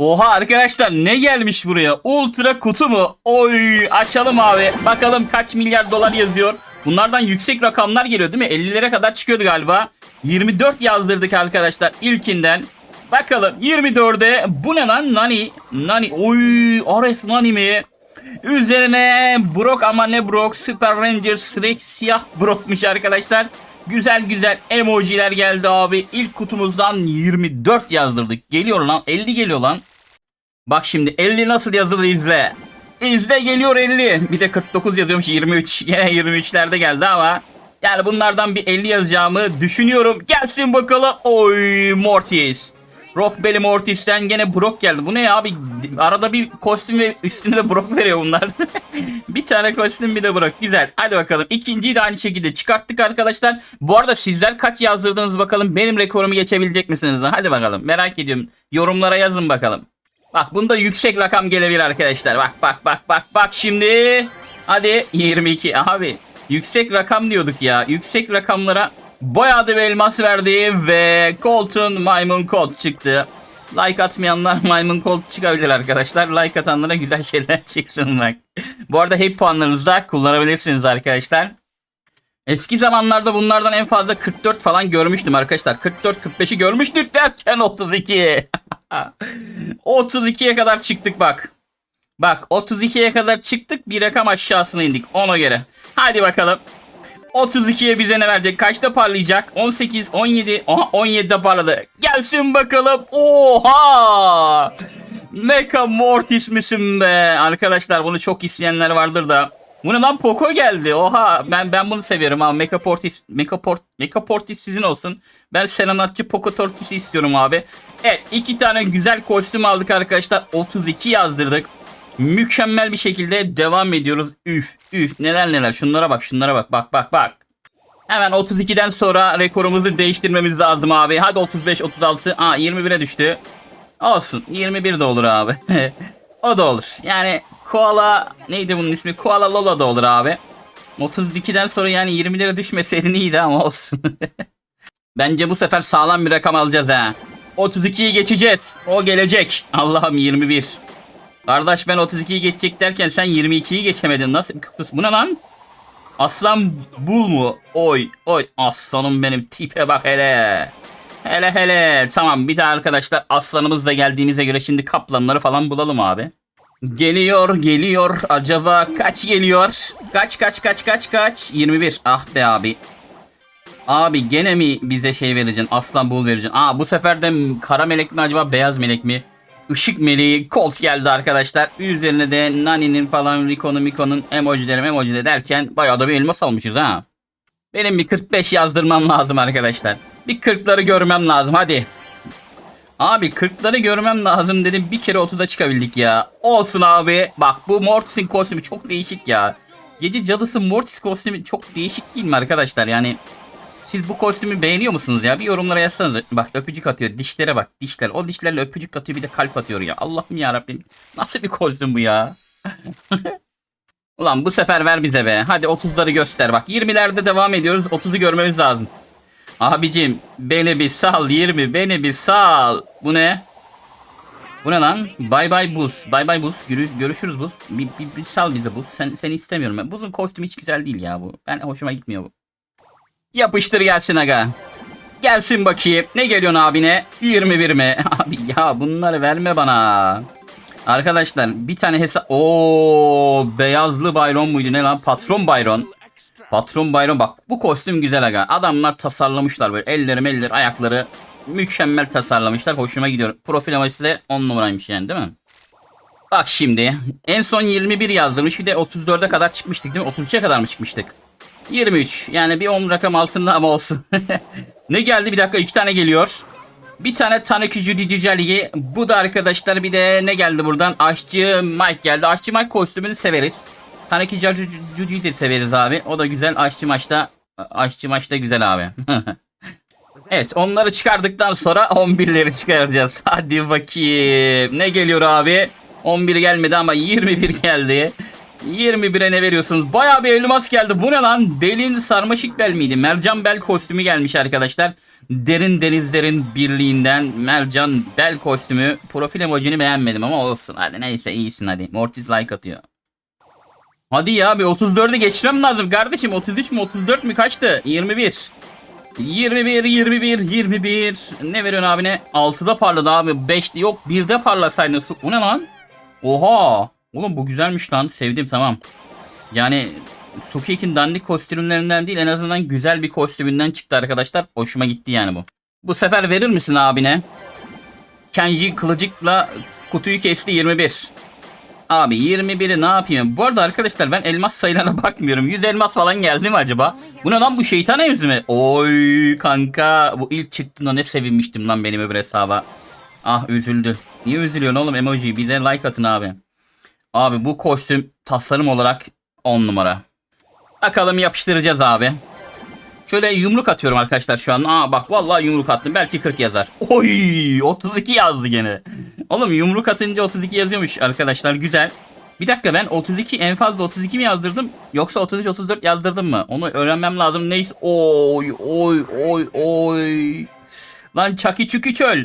Oha arkadaşlar ne gelmiş buraya? Ultra kutu mu? Oy açalım abi. Bakalım kaç milyar dolar yazıyor. Bunlardan yüksek rakamlar geliyor değil mi? 50'lere kadar çıkıyordu galiba. 24 yazdırdık arkadaşlar ilkinden. Bakalım 24'e bu ne lan? Nani? Nani? Oy Ares Nani mi? Üzerine Brock ama ne Brock? Super Rangers Rex siyah Brock'muş arkadaşlar. Güzel güzel emojiler geldi abi. İlk kutumuzdan 24 yazdırdık. Geliyor lan 50 geliyor lan. Bak şimdi 50 nasıl yazılır izle. İzle geliyor 50. Bir de 49 yazıyormuş 23. Yine 23'lerde geldi ama. Yani bunlardan bir 50 yazacağımı düşünüyorum. Gelsin bakalım. Oy Mortis. Rock Belly Mortis'ten gene Brock geldi. Bu ne ya abi? Arada bir kostüm ve üstüne de Brock veriyor bunlar. bir tane kostüm bir de Brock. Güzel. Hadi bakalım. İkinciyi de aynı şekilde çıkarttık arkadaşlar. Bu arada sizler kaç yazdırdınız bakalım. Benim rekorumu geçebilecek misiniz? Hadi bakalım. Merak ediyorum. Yorumlara yazın bakalım. Bak bunda yüksek rakam gelebilir arkadaşlar. Bak bak bak bak bak şimdi. Hadi 22 abi. Yüksek rakam diyorduk ya. Yüksek rakamlara bayağı da bir elmas verdi ve Colton Maymun Colt çıktı. Like atmayanlar Maymun Colt çıkabilir arkadaşlar. Like atanlara güzel şeyler çıksın bak. Bu arada hep puanlarınızı da kullanabilirsiniz arkadaşlar. Eski zamanlarda bunlardan en fazla 44 falan görmüştüm arkadaşlar. 44-45'i görmüştük derken 32. 32'ye kadar çıktık bak. Bak 32'ye kadar çıktık bir rakam aşağısına indik ona göre. Hadi bakalım. 32'ye bize ne verecek? Kaçta parlayacak? 18, 17, aha 17'de parladı. Gelsin bakalım. Oha! Mecha Mortis misin be? Arkadaşlar bunu çok isteyenler vardır da. Bu ne lan Poco geldi. Oha ben ben bunu seviyorum abi. Mecha Portis Mecha Port Mecha Portis sizin olsun. Ben Serenatçı Poco Tortis'i istiyorum abi. Evet iki tane güzel kostüm aldık arkadaşlar. 32 yazdırdık. Mükemmel bir şekilde devam ediyoruz. Üf üf neler neler şunlara bak şunlara bak bak bak bak. Hemen 32'den sonra rekorumuzu değiştirmemiz lazım abi. Hadi 35 36. Aa 21'e düştü. Olsun 21 de olur abi. o da olur. Yani Koala neydi bunun ismi? Koala Lola da olur abi. 32'den sonra yani 20'lere düşmeseydin iyiydi ama olsun. Bence bu sefer sağlam bir rakam alacağız ha. 32'yi geçeceğiz. O gelecek. Allah'ım 21. Kardeş ben 32'yi geçecek derken sen 22'yi geçemedin. Nasıl bir kutus? Bu ne lan? Aslan bul mu? Oy oy aslanım benim tipe bak hele. Hele hele. Tamam bir daha arkadaşlar aslanımız da geldiğimize göre şimdi kaplanları falan bulalım abi. Geliyor geliyor. Acaba kaç geliyor? Kaç kaç kaç kaç kaç? 21. Ah be abi. Abi gene mi bize şey vereceksin? Aslan bul vereceksin. Aa bu sefer de kara melek mi acaba beyaz melek mi? Işık meleği Colt geldi arkadaşlar. Üzerine de Nani'nin falan Rico'nun Miko'nun emojileri emojileri derken bayağı da bir elmas almışız ha. Benim bir 45 yazdırmam lazım arkadaşlar. Bir 40'ları görmem lazım hadi. Abi 40'ları görmem lazım dedim. Bir kere 30'a çıkabildik ya. Olsun abi. Bak bu Mortis'in kostümü çok değişik ya. Gece cadısı Mortis kostümü çok değişik değil mi arkadaşlar? Yani siz bu kostümü beğeniyor musunuz ya? Bir yorumlara yazsanız. Bak öpücük atıyor. Dişlere bak. Dişler. O dişlerle öpücük atıyor bir de kalp atıyor ya. Allah'ım ya Rabbim. Nasıl bir kostüm bu ya? Ulan bu sefer ver bize be. Hadi 30'ları göster bak. 20'lerde devam ediyoruz. 30'u görmemiz lazım. Abicim beni bir sal 20 beni bir sal. Bu ne? Bu ne lan? Bay bay buz. Bay bay buz. Görü- görüşürüz buz. Bir, bir, bir sal bize buz. Sen, seni istemiyorum ben. Buzun kostümü hiç güzel değil ya bu. Ben hoşuma gitmiyor bu. Yapıştır gelsin aga. Gelsin bakayım. Ne geliyorsun abine? 21 mi? Abi ya bunları verme bana. Arkadaşlar bir tane hesap... Oo beyazlı Byron muydu ne lan? Patron Byron. Patron Byron bak bu kostüm güzel aga. Adamlar tasarlamışlar böyle elleri elleri ayakları mükemmel tasarlamışlar. Hoşuma gidiyor. Profil amacı de 10 numaraymış yani değil mi? Bak şimdi en son 21 yazdırmış bir de 34'e kadar çıkmıştık değil mi? 33'e kadar mı çıkmıştık? 23 yani bir 10 rakam altında ama olsun. ne geldi bir dakika iki tane geliyor. Bir tane Tanuki Judy Bu da arkadaşlar bir de ne geldi buradan? Aşçı Mike geldi. Aşçı Mike kostümünü severiz. Tanuki Judy'yi de severiz abi. O da güzel. Aşçı maçta Aşçı maçta güzel abi. evet onları çıkardıktan sonra 11'leri çıkaracağız. Hadi bakayım. Ne geliyor abi? 11 gelmedi ama 21 geldi. 21'e ne veriyorsunuz? Bayağı bir elmas geldi. Bu ne lan? Belin sarmaşık bel miydi? Mercan bel kostümü gelmiş arkadaşlar. Derin denizlerin birliğinden mercan bel kostümü. Profil emojini beğenmedim ama olsun. Hadi neyse iyisin hadi. Mortis like atıyor. Hadi ya bir 34'ü geçmem lazım kardeşim. 33 mü 34 mü kaçtı? 21. 21 21 21. Ne veriyorsun abine? 6'da parladı abi. 5'te yok. 1'de parlasaydın. Bu ne lan? Oha. Oğlum bu güzelmiş lan. Sevdim tamam. Yani Sukik'in dandik kostümlerinden değil en azından güzel bir kostümünden çıktı arkadaşlar. Hoşuma gitti yani bu. Bu sefer verir misin abine? Kenji kılıcıkla kutuyu kesti 21. Abi 21'i ne yapayım? Bu arada arkadaşlar ben elmas sayılarına bakmıyorum. 100 elmas falan geldi mi acaba? Bu ne lan bu şeytan evzi mi? Oy kanka bu ilk çıktığında ne sevinmiştim lan benim öbür hesaba. Ah üzüldü. Niye üzülüyorsun oğlum emoji? Bize like atın abi. Abi bu kostüm tasarım olarak 10 numara. Bakalım yapıştıracağız abi. Şöyle yumruk atıyorum arkadaşlar şu an. Aa bak vallahi yumruk attım. Belki 40 yazar. Oy 32 yazdı gene. Oğlum yumruk atınca 32 yazıyormuş arkadaşlar. Güzel. Bir dakika ben 32 en fazla 32 mi yazdırdım yoksa 33 34 yazdırdım mı? Onu öğrenmem lazım. Neyse. Oy oy oy oy. Lan Çaki Çükü Çöl.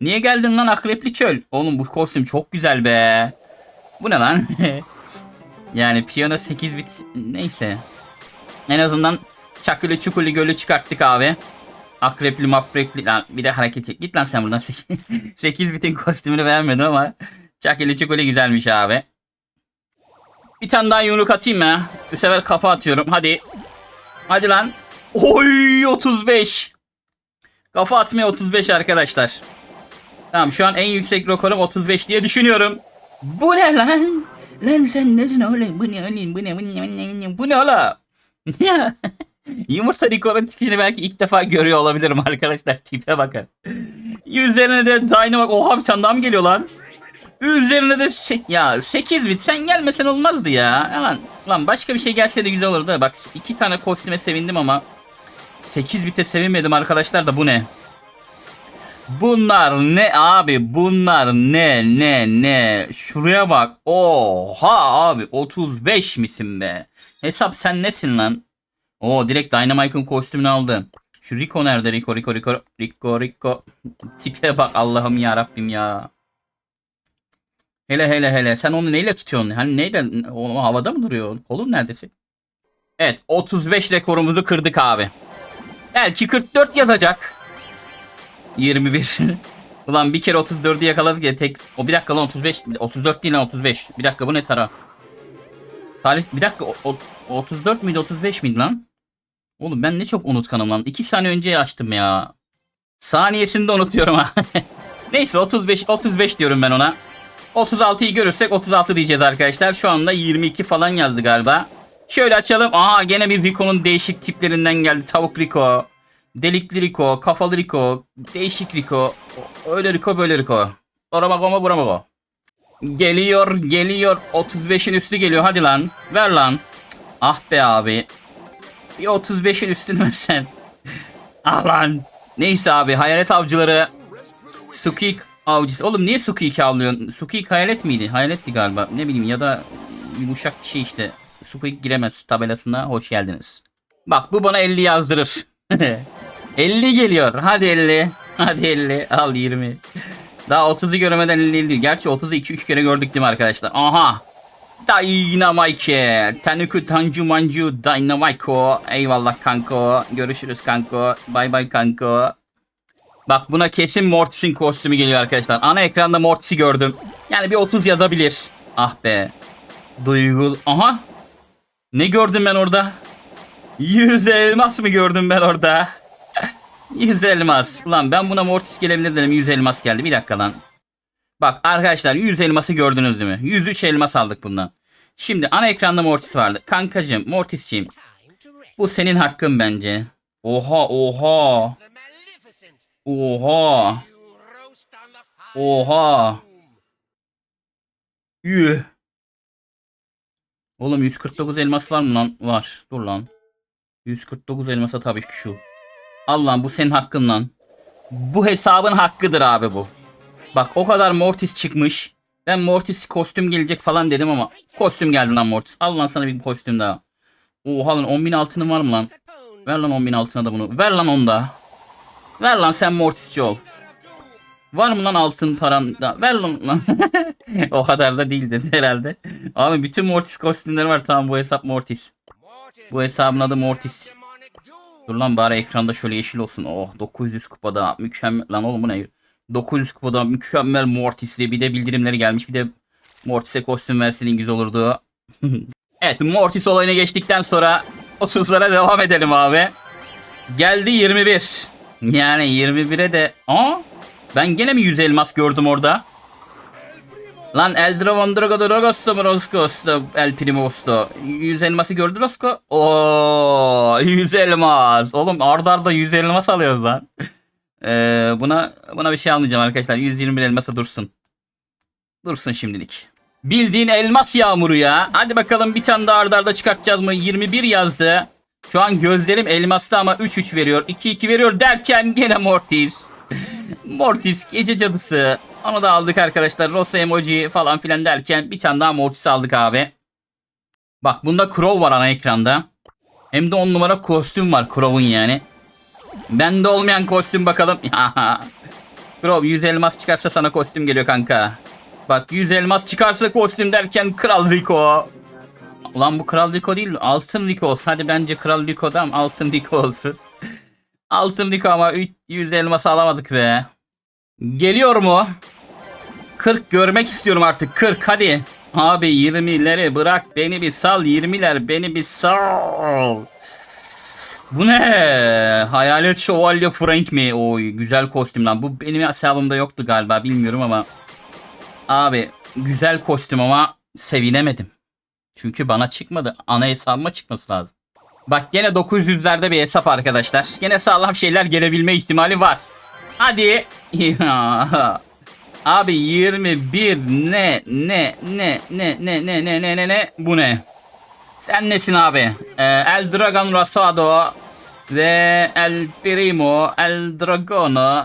Niye geldin lan akrepli çöl? Oğlum bu kostüm çok güzel be. Bu ne lan? yani piyano 8 bit neyse. En azından Çakılı çukulu gölü çıkarttık abi. Akrepli maprepli lan bir de hareket et. Git lan sen buradan 8 bitin kostümünü beğenmedim ama Çakılı çukulu güzelmiş abi. Bir tane daha yumruk atayım mı? Bu sefer kafa atıyorum. Hadi. Hadi lan. Oy 35. Kafa atmaya 35 arkadaşlar. Tamam şu an en yüksek rekorum 35 diye düşünüyorum. Bu ne lan? Lan sen nesin oğlum? Bu ne oğlum? Bu ne? Bu ne? Bu ne? Bu ne oğlum? Yumurta rekorun tipini belki ilk defa görüyor olabilirim arkadaşlar. Tipe bakın. Üzerine de Dynamite. Oha bir tane daha mı geliyor lan? Üzerine de se- ya 8 bit sen gelmesen olmazdı ya. Lan, lan başka bir şey gelse de güzel olurdu. Bak iki tane kostüme sevindim ama 8 bite sevinmedim arkadaşlar da bu ne? Bunlar ne abi? Bunlar ne ne ne? Şuraya bak. Oha abi 35 misin be? Hesap sen nesin lan? Oo direkt Dynamite'ın kostümünü aldı. Şu Rico nerede? Rico Rico Rico Rico Rico. Tipe bak Allah'ım ya Rabbim ya. Hele hele hele sen onu neyle tutuyorsun? Hani neyle? O havada mı duruyor? Kolun neredesin? Evet 35 rekorumuzu kırdık abi. Belki 44 yazacak. 21. Ulan bir kere 34'ü yakaladık ya tek. O bir dakika lan 35. 34 değil lan 35. Bir dakika bu ne tara? Tarih bir dakika o, o- 34 müydü 35 miydi lan? Oğlum ben ne çok unutkanım lan. 2 saniye önce açtım ya. Saniyesinde unutuyorum ha. Neyse 35 35 diyorum ben ona. 36'yı görürsek 36 diyeceğiz arkadaşlar. Şu anda 22 falan yazdı galiba. Şöyle açalım. Aa gene bir Rico'nun değişik tiplerinden geldi. Tavuk Rico. Delikli Rico. Kafalı Rico. Değişik Rico. Öyle Rico böyle Rico. Orama goma burama go. Geliyor geliyor. 35'in üstü geliyor. Hadi lan. Ver lan. Ah be abi. Bir 35'in üstünü versen. ah lan. Neyse abi hayalet avcıları. Sukik avcısı. Oğlum niye Sukik avlıyorsun? Sukik hayalet miydi? Hayaletti galiba. Ne bileyim ya da yumuşak bir şey işte. Sukik giremez tabelasına hoş geldiniz. Bak bu bana 50 yazdırır. 50 geliyor. Hadi 50. Hadi 50. Al 20. Daha 30'u göremeden 50 değil. Gerçi 30'u 2-3 kere gördük değil mi arkadaşlar? Aha. Dynamite. Tanuku Tanju Manju Dynamite. Eyvallah kanko. Görüşürüz kanko. Bay bay kanko. Bak buna kesin Mortis'in kostümü geliyor arkadaşlar. Ana ekranda Mortis'i gördüm. Yani bir 30 yazabilir. Ah be. Duygul. Aha. Ne gördüm ben orada? 100 elmas mı gördüm ben orada? 100 elmas. Ulan ben buna Mortis gelebilir dedim. 100 elmas geldi. Bir dakika lan. Bak arkadaşlar 100 elması gördünüz değil mi? 103 elmas aldık bundan. Şimdi ana ekranda Mortis vardı. Kankacım Mortis'ciğim. Bu senin hakkın bence. Oha oha. Oha. Oha. Yuh. Oğlum 149 elmas var mı lan? Var. Dur lan. 149 elmasa tabii ki şu. Allah'ım bu senin hakkın lan. Bu hesabın hakkıdır abi bu. Bak o kadar Mortis çıkmış. Ben Mortis kostüm gelecek falan dedim ama kostüm geldi lan Mortis. Al lan sana bir kostüm daha. Oha lan 10.000 altının var mı lan? Ver lan 10.000 altına da bunu. Ver lan onu da. Ver lan sen Mortisçi ol. Var mı lan altın paran da? Ver lan. lan. o kadar da değildi herhalde. Abi bütün Mortis kostümleri var. Tamam bu hesap Mortis. Bu hesabın adı Mortis. Dur lan bari ekranda şöyle yeşil olsun. Oh 900 kupada mükemmel. Lan oğlum bu ne? 900 kupada mükemmel Mortis'li bir de bildirimleri gelmiş. Bir de Mortis'e kostüm verseydin güzel olurdu. evet Mortis olayına geçtikten sonra 30'lara devam edelim abi. Geldi 21. Yani 21'e de... Aa, ben gene mi 100 elmas gördüm orada? Lan El Dragon Drago Dragosto mu Roscosto El Primosto 100 elması gördü Rosco. Oo 100 elmas. Oğlum arda arda 100 elmas alıyoruz lan. Ee, buna buna bir şey almayacağım arkadaşlar. 121 elmasa dursun. Dursun şimdilik. Bildiğin elmas yağmuru ya. Hadi bakalım bir tane daha arda arda çıkartacağız mı? 21 yazdı. Şu an gözlerim elmasta ama 3-3 veriyor. 2-2 veriyor derken gene Mortis. Mortis gece cadısı. Onu da aldık arkadaşlar. Rosa emoji falan filan derken bir tane daha Mortis aldık abi. Bak bunda Crow var ana ekranda. Hem de 10 numara kostüm var Crow'un yani. Bende olmayan kostüm bakalım. Crow 100 elmas çıkarsa sana kostüm geliyor kanka. Bak 100 elmas çıkarsa kostüm derken Kral Rico. Ulan bu Kral Rico değil Altın Rico olsun. Hadi bence Kral Rico'dan Altın Rico olsun. Altın Rico ama 100 elmas alamadık be. Geliyor mu? 40 görmek istiyorum artık. 40 hadi. Abi 20'leri bırak beni bir sal. 20'ler beni bir sal. Bu ne? Hayalet Şövalye Frank mi? Oy güzel kostüm lan. Bu benim hesabımda yoktu galiba bilmiyorum ama. Abi güzel kostüm ama sevinemedim. Çünkü bana çıkmadı. Ana hesabıma çıkması lazım. Bak gene 900'lerde bir hesap arkadaşlar. Gene sağlam şeyler gelebilme ihtimali var. Hadi. Abi 21 ne ne ne ne ne ne ne ne ne ne bu ne? Sen nesin abi? Ee, El Dragon Rosado ve El Primo, El Dragono,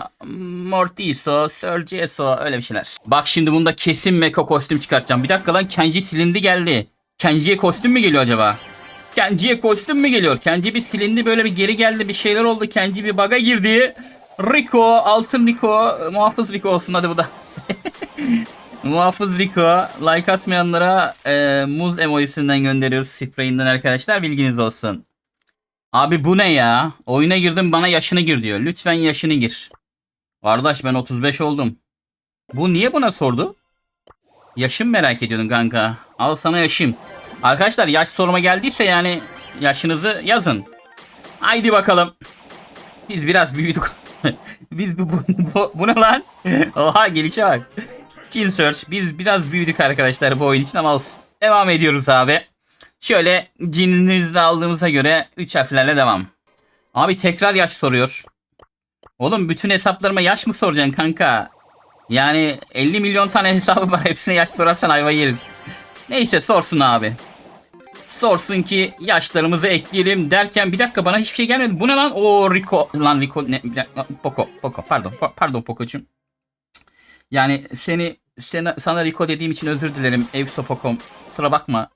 Mortiso, Sergieso öyle bir şeyler. Bak şimdi bunda kesin Mecha kostüm çıkartacağım. Bir dakika lan Kenji silindi geldi. Kenji'ye kostüm mü geliyor acaba? Kenji'ye kostüm mü geliyor? Kenji bir silindi böyle bir geri geldi bir şeyler oldu. Kenji bir baga girdi. Rico, altın Rico, muhafız Rico olsun hadi bu da. muhafız Rico, like atmayanlara e, muz emojisinden gönderiyoruz spreyinden arkadaşlar bilginiz olsun. Abi bu ne ya? Oyuna girdim bana yaşını gir diyor. Lütfen yaşını gir. Kardeş ben 35 oldum. Bu niye buna sordu? Yaşım merak ediyordun kanka. Al sana yaşım. Arkadaşlar yaş soruma geldiyse yani yaşınızı yazın. Haydi bakalım. Biz biraz büyüdük. Biz bu, bu, bu, bu ne lan? Oha gelişe bak. Chill Search. Biz biraz büyüdük arkadaşlar bu oyun için ama olsun. Devam ediyoruz abi. Şöyle cininizi aldığımıza göre 3 harflerle devam. Abi tekrar yaş soruyor. Oğlum bütün hesaplarıma yaş mı soracaksın kanka? Yani 50 milyon tane hesabı var. Hepsine yaş sorarsan ayva yeriz. Neyse sorsun abi. Sorsun ki yaşlarımızı ekleyelim derken bir dakika bana hiçbir şey gelmedi. Bu ne lan? O Rico lan Rico ne Poco Poco pardon pa- pardon Poco'cum. Yani seni sana, sana Rico dediğim için özür dilerim Evso Poco'm. Kusura bakma.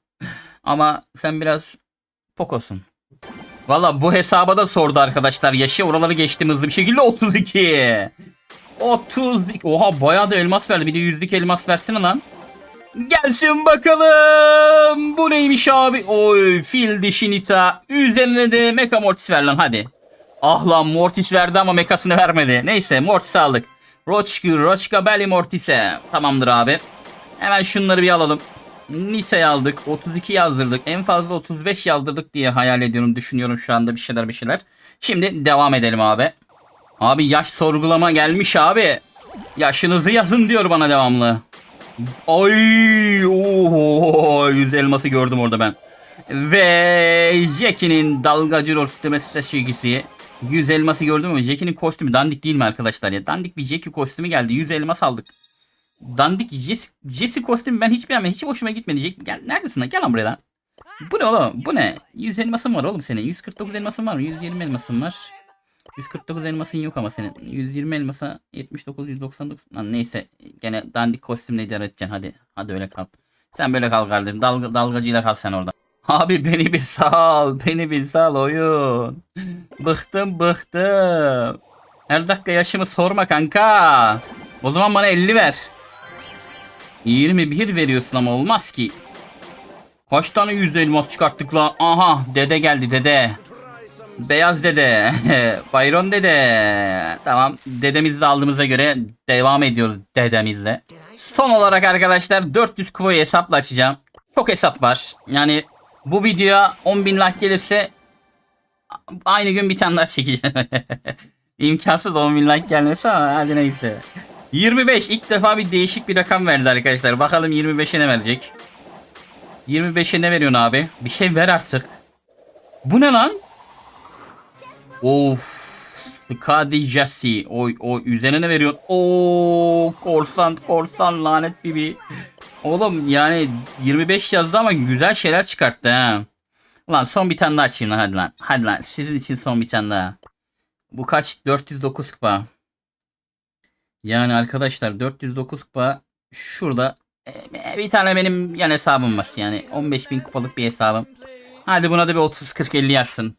Ama sen biraz Poco'sun. Valla bu hesaba da sordu arkadaşlar. Yaşı oraları geçtim hızlı bir şekilde 32. 32. Oha bayağı da elmas verdi. Bir de yüzlük elmas versene lan. Gelsin bakalım. Bu neymiş abi? Oy fil dişi Nita. Üzerine de Mecha Mortis ver lan hadi. Ah lan Mortis verdi ama mekasını vermedi. Neyse Mortis aldık. Rochka, Rochka Belly Mortis'e. Tamamdır abi. Hemen şunları bir alalım. Nita'yı aldık. 32 yazdırdık. En fazla 35 yazdırdık diye hayal ediyorum. Düşünüyorum şu anda bir şeyler bir şeyler. Şimdi devam edelim abi. Abi yaş sorgulama gelmiş abi. Yaşınızı yazın diyor bana devamlı. Ay, oho, yüz elması gördüm orada ben. Ve Jackie'nin dalgacı rol stratejisi. 100 elması gördüm ama Jackie'nin kostümü dandik değil mi arkadaşlar ya? Dandik bir Jackie kostümü geldi. 100 elmas aldık. Dandik Jesse, Jesse kostümü ben hiç beğenmedim. Hiç hoşuma gitmedi. Gel, neredesin lan? Gel lan buraya lan. Bu ne oğlum? Bu ne? 100 elmasın var oğlum senin. 149 elmasın var mı? 120 elmasın var. 149 elmasın yok ama senin. 120 elmasa 79 199. Lan neyse gene dandik kostümle idare edeceksin hadi. Hadi öyle kal. Sen böyle kal kardeşim. Dalga, dalgacıyla kal sen orada. Abi beni bir sal. Beni bir sal oyun. Bıktım bıktım. Her dakika yaşımı sorma kanka. O zaman bana 50 ver. 21 veriyorsun ama olmaz ki. Kaç tane yüzde elmas çıkarttık lan? Aha dede geldi dede. Beyaz dede. Bayron dede. Tamam dedemizi de aldığımıza göre devam ediyoruz dedemizle. Son olarak arkadaşlar 400 kupayı hesapla açacağım. Çok hesap var. Yani bu videoya 10.000 like gelirse aynı gün bir tane daha çekeceğim. İmkansız 10.000 like gelmesi ama hadi neyse. 25 ilk defa bir değişik bir rakam verdi arkadaşlar. Bakalım 25'e ne verecek? 25'e ne veriyorsun abi? Bir şey ver artık. Bu ne lan? Of. Kadi Jesse. Oy oy üzerine ne veriyorsun? Oo korsan korsan lanet bibi. Oğlum yani 25 yazdı ama güzel şeyler çıkarttı ha. Ulan son bir tane daha açayım lan hadi lan. Hadi lan sizin için son bir tane daha. Bu kaç? 409 kupa. Yani arkadaşlar 409 kupa şurada e, bir tane benim yan hesabım var. Yani 15.000 kupalık bir hesabım. Hadi buna da bir 30 40 50 yazsın.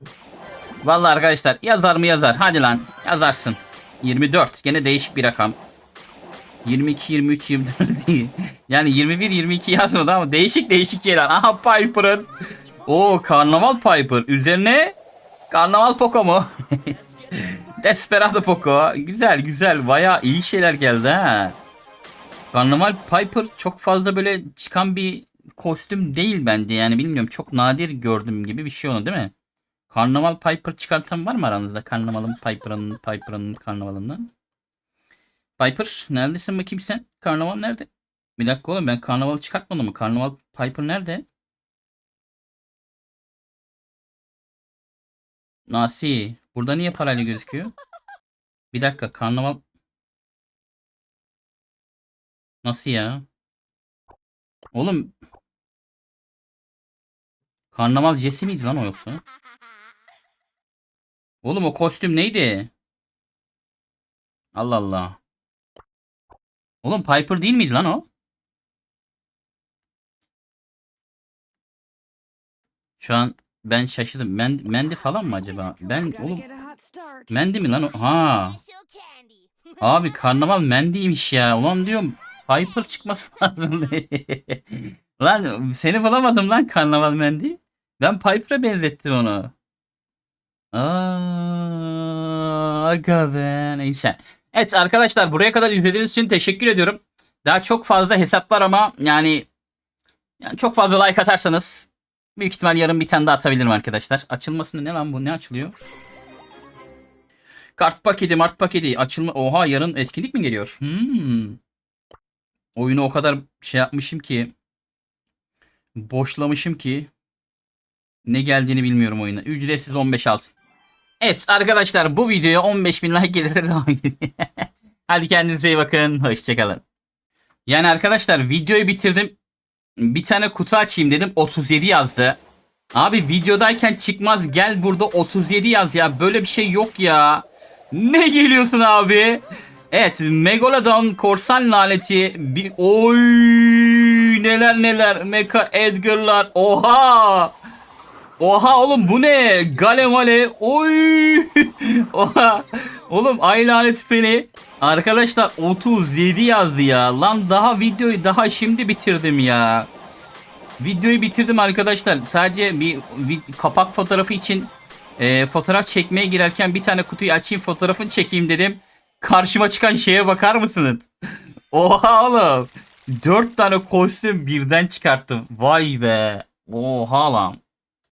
Vallahi arkadaşlar yazar mı yazar. Hadi lan yazarsın. 24 gene değişik bir rakam. 22 23 24 değil. Yani 21 22 yazmadı ama değişik değişik şeyler. Aha Piper'ın. O Karnaval Piper. Üzerine Karnaval Poco mu? Desperado Poco. Güzel güzel. Baya iyi şeyler geldi ha. Karnaval Piper çok fazla böyle çıkan bir kostüm değil bence. Yani bilmiyorum çok nadir gördüğüm gibi bir şey onu değil mi? Karnaval Piper çıkartan var mı aranızda? Karnaval'ın Piper'ın Piper'ın karnavalından. Piper neredesin bakayım sen? Karnaval nerede? Bir dakika oğlum ben karnaval çıkartmadım mı? Karnaval Piper nerede? Nasi. Burada niye parayla gözüküyor? Bir dakika karnaval Nasıl ya? Oğlum Karnaval Jesse miydi lan o yoksa? Oğlum o kostüm neydi? Allah Allah. Oğlum Piper değil miydi lan o? Şu an ben şaşırdım. Mendy, Mendy falan mı acaba? Ben oğlum Mendy mi lan o? Ha. Abi karnaval Mendy'ymiş ya. Ulan diyorum Piper çıkması lazım. lan seni bulamadım lan karnaval Mendy. Ben Piper'a benzettim onu. Aa, aga be. Neyse. Evet arkadaşlar buraya kadar izlediğiniz için teşekkür ediyorum. Daha çok fazla hesaplar ama yani, yani çok fazla like atarsanız büyük ihtimal yarın bir tane daha atabilirim arkadaşlar. Açılmasında ne lan bu? Ne açılıyor? Kart paketi, mart paketi. Açılma. Oha yarın etkinlik mi geliyor? Hmm. Oyunu o kadar şey yapmışım ki boşlamışım ki ne geldiğini bilmiyorum oyuna. Ücretsiz 15 altın. Evet arkadaşlar bu videoya 15.000 like gelirse devam edin. Hadi kendinize iyi bakın. Hoşçakalın. Yani arkadaşlar videoyu bitirdim. Bir tane kutu açayım dedim. 37 yazdı. Abi videodayken çıkmaz gel burada 37 yaz ya. Böyle bir şey yok ya. Ne geliyorsun abi? Evet Megalodon korsan laneti. Bir... Oy neler neler. Mecha Edgar'lar. Oha. Oha oğlum bu ne? Gale male. Oy. Oha. Oğlum ay lanet beni. Arkadaşlar 37 yazdı ya. Lan daha videoyu daha şimdi bitirdim ya. Videoyu bitirdim arkadaşlar. Sadece bir, bir kapak fotoğrafı için e, fotoğraf çekmeye girerken bir tane kutuyu açayım fotoğrafını çekeyim dedim. Karşıma çıkan şeye bakar mısınız? Oha oğlum. 4 tane kostüm birden çıkarttım. Vay be. Oha lan.